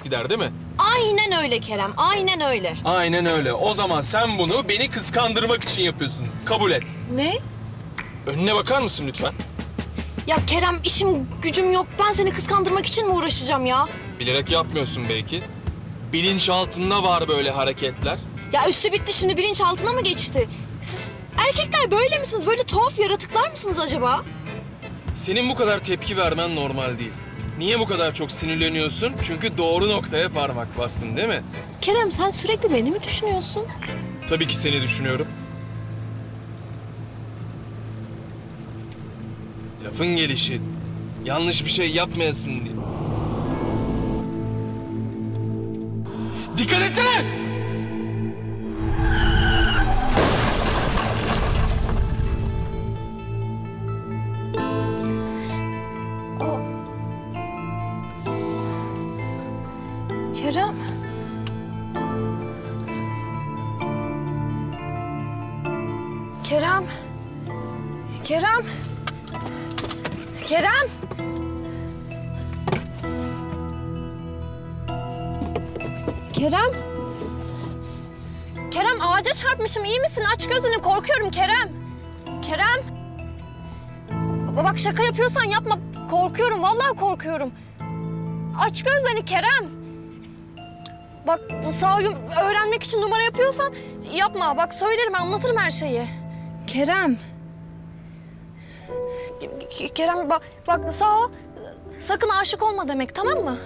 ters gider değil mi? Aynen öyle Kerem, aynen öyle. Aynen öyle. O zaman sen bunu beni kıskandırmak için yapıyorsun. Kabul et. Ne? Önüne bakar mısın lütfen? Ya Kerem işim gücüm yok. Ben seni kıskandırmak için mi uğraşacağım ya? Bilerek yapmıyorsun belki. Bilinçaltında var böyle hareketler. Ya üstü bitti şimdi bilinçaltına mı geçti? Siz erkekler böyle misiniz? Böyle tuhaf yaratıklar mısınız acaba? Senin bu kadar tepki vermen normal değil. Niye bu kadar çok sinirleniyorsun? Çünkü doğru noktaya parmak bastın değil mi? Kerem sen sürekli beni mi düşünüyorsun? Tabii ki seni düşünüyorum. Lafın gelişi. Yanlış bir şey yapmayasın diye. Dikkat etsene! Kerem. Kerem. Kerem. Kerem. Kerem. Kerem ağaca çarpmışım. İyi misin? Aç gözünü. Korkuyorum Kerem. Kerem. Baba Bak şaka yapıyorsan yapma. Korkuyorum. Vallahi korkuyorum. Aç gözlerini Kerem. Bak sahibi öğrenmek için numara yapıyorsan yapma. Bak söylerim anlatırım her şeyi. Kerem. Ke- Kerem bak bak sağ ol. sakın aşık olma demek tamam mı?